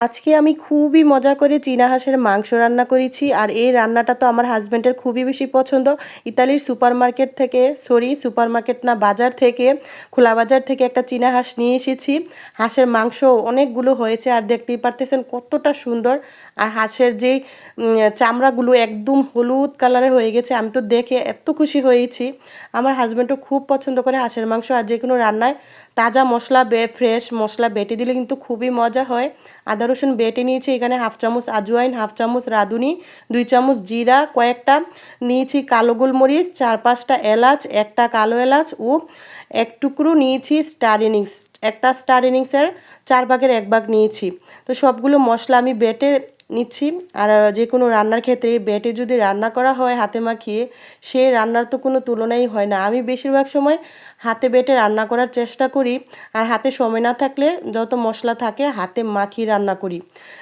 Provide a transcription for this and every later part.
আজকে আমি খুবই মজা করে চীনা হাঁসের মাংস রান্না করেছি আর এই রান্নাটা তো আমার হাজব্যান্ডের খুবই বেশি পছন্দ। ইতালির সুপার মার্কেট থেকে সরি সুপার মার্কেট না বাজার থেকে খোলা বাজার থেকে একটা চীনা হাঁস নিয়ে এসেছি। হাঁসের মাংস অনেকগুলো হয়েছে আর দেখতেই পারতেছেন কতটা সুন্দর। আর হাঁসের উম, চামড়াগুলো একদম হলুদ কালারের হয়ে গেছে আমি তো দেখে এত খুশি হয়েছি। আমার হাজব্যান্ডও খুব পছন্দ করে হাঁসের মাংস আর যে কোনো রান্নায় তাজা মশলা বে ফ্রেশ মশলা বেটে দিলে কিন্তু খুবই মজা হয়। আদা রসুন বেটে নিয়েছি, এখানে হাফ চামচ আজওয়াইন, হাফ চামচ রাঁধুনি, দুই চামচ জিরা, কয়েকটা নিয়েছি কালো গোলমরিচ, চার পাঁচটা এলাচ, একটা কালো এলাচ ও এক টুকরো নিয়েছি স্টার ইনিংস, একটা স্টার ইনিংসের চার ভাগের এক ভাগ নিয়েছি। তো সবগুলো মশলা আমি বেটে নিচ্ছি। আর যে কোনো রান্নার ক্ষেত্রে বেটে যদি রান্না করা হয় হাতে মাখিয়ে সেই রান্নার তো কোনো তুলনাই হয় না। আমি বেশিরভাগ সময় হাতে বেটে রান্না করার চেষ্টা করি। আর হাতে সময় না থাকলে যত মশলা থাকে, হাতে মাখিয়ে রান্না করি।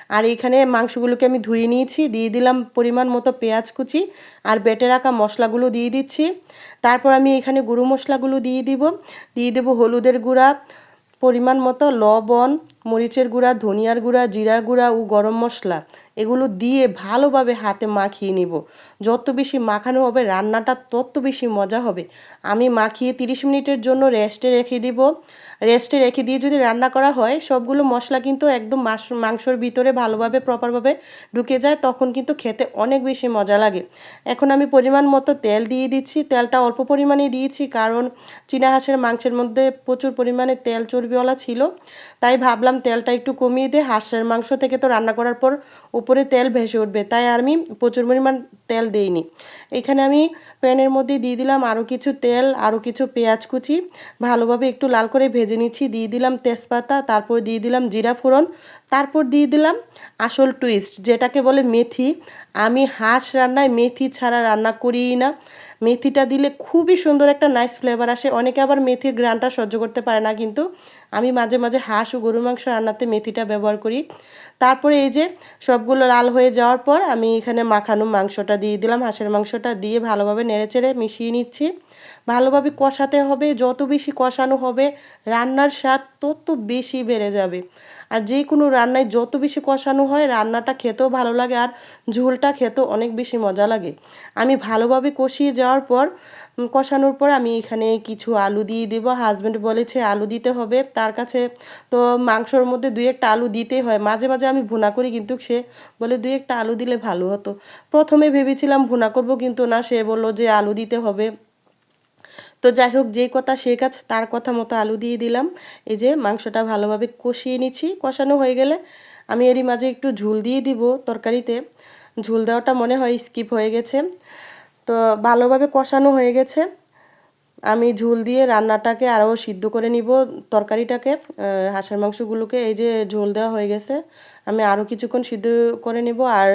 আর এখানে মাংসগুলোকে আমি ধুয়ে নিয়েছি, দিয়ে দিলাম পরিমাণ মতো পেঁয়াজ কুচি আর বেটে রাখা মশলাগুলো দিয়ে দিচ্ছি। তারপর আমি এখানে গুঁড়ো মশলাগুলো দিয়ে দিব। দিয়ে দেবো হলুদের গুঁড়া পরিমাণ মতো লবণ মরিচের গুঁড়া ধনিয়ার গুঁড়া জিরা গুঁড়া ও গরম মশলা। এগুলো দিয়ে ভালোভাবে হাতে মাখিয়ে নিব। যত বেশি মাখানো হবে রান্নাটা, তত বেশি মজা হবে। আমি মাখিয়ে 30 মিনিটের জন্য রেস্টে রেখে দিব। রেস্টে রেখে দিয়ে যদি রান্না করা হয়, সবগুলো মশলা কিন্তু একদম মাস- মাংসর ভিতরে ভালোভাবে প্রপারভাবে ঢুকে যায়, তখন কিন্তু খেতে অনেক বেশি মজা লাগে। এখন আমি পরিমাণ মতো তেল দিয়ে দিচ্ছি। তেলটা অল্প পরিমাণে দিয়েছি, কারণ চীনা হাঁসের মাংসের মধ্যে প্রচুর পরিমাণে তেল চর্বিওয়ালা ছিল। তাই ভাবলাম তেলটা একটু কমিয়ে দিয়ে হাঁসের মাংস থেকে তো রান্না করার পর উপরে তেল ভেসে উঠবে, তাই আমি প্রচুর পরিমাণ তেল দেইনি। এখানে আমি প্যানের মধ্যে দিয়ে দিলাম আরও কিছু তেল আরও কিছু পেঁয়াজ কুচি, ভালোভাবে একটু লাল করে ভেজে নিচ্ছি, দিয়ে দিলাম তেজপাতা, তারপর দিয়ে দিলাম জিরা ফোড়ন, তারপর দিয়ে দিলাম আসল টুইস্ট যেটাকে বলে মেথি। আমি হাঁস রান্নায় মেথি ছাড়া রান্না করিই না। মেথিটা দিলে খুবই সুন্দর একটা নাইস ফ্লেভার আসে। অনেকে আবার মেথির গ্রানটা সহ্য করতে পারে না, কিন্তু আমি মাঝে মাঝে হাঁস ও গরু মাংস রান্নাতে মেথিটা ব্যবহার করি। তারপরে এই যে সবগুলো লাল হয়ে যাওয়ার পর আমি এখানে মাখানো মাংসটা দিয়ে দিলাম। হাঁসের মাংসটা দিয়ে ভালোভাবে নেড়েচেড়ে মিশিয়ে নিচ্ছি। ভালোভাবে কষাতে হবে। যত বেশি কষানো হবে, রান্নার স্বাদ তত বেশি বেড়ে যাবে। আর যে কোনো রান্নায় যত বেশি কষানো হয়, রান্নাটা খেতেও ভালো লাগে আর ঝোলটা খেতেও অনেক বেশি মজা লাগে। আমি ভালোভাবে কষিয়ে যাওয়ার পর কষানোর পর আমি এখানে কিছু আলু দিয়ে দেবো। হাজব্যান্ড বলেছে আলু দিতে হবে। তার কাছে তো মাংসর মধ্যে দুই একটা আলু দিতেই হয়। মাঝে মাঝে আমি ভুনা করি, কিন্তু সে বলে দুই একটা আলু দিলে ভালো হতো। প্রথমে ভেবেছিলাম ভুনা করব, কিন্তু না, সে বলল যে আলু দিতে হবে। তো যাই হোক, যেই কথা সেই কাজ, তার কথা মতো আলু দিয়ে দিলাম। এই যে মাংসটা ভালোভাবে কষিয়ে নিচ্ছি। কষানো হয়ে গেলে আমি এরই মাঝে একটু ঝুল দিয়ে দিব তরকারিতে। ঝুল দেওয়াটা মনে হয় স্কিপ হয়ে গেছে। তো ভালোভাবে কষানো হয়ে গেছে। আমি ঝুল দিয়ে রান্নাটাকে আরও সিদ্ধ করে নিব তরকারিটাকে হাঁসের মাংসগুলোকে। এই যে ঝোল দেওয়া হয়ে গেছে। আমি আরও কিছুক্ষণ সিদ্ধ করে নেব। আর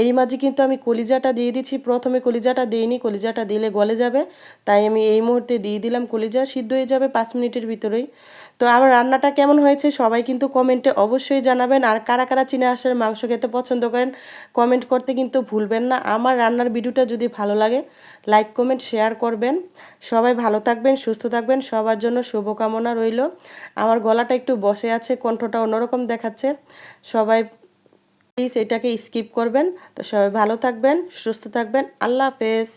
এরই মাঝে কিন্তু আমি কলিজাটা দিয়ে দিচ্ছি। প্রথমে কলিজাটা দিইনি, কলিজাটা দিলে গলে যাবে। তাই আমি এই মুহূর্তে দিয়ে দিলাম কলিজা, সিদ্ধ হয়ে যাবে পাঁচ মিনিটের ভিতরেই। তো আমার রান্নাটা কেমন হয়েছে সবাই কিন্তু কমেন্টে অবশ্যই জানাবেন। আর কারা কারা চীনা হাঁসের মাংস খেতে পছন্দ করেন, কমেন্ট করতে কিন্তু ভুলবেন না। আমার রান্নার ভিডিওটা যদি ভালো লাগে, লাইক, কমেন্ট, শেয়ার করবেন। সবাই ভালো থাকবেন, সুস্থ থাকবেন। সবার জন্য শুভকামনা রইল। আমার গলাটা একটু বসে আছে, কণ্ঠটা অন্যরকম দেখাচ্ছে। সবাই প্লিজ এটাকে স্কিপ করবেন। তো সবাই ভালো থাকবেন সুস্থ থাকবেন। আল্লাহ হাফেজ।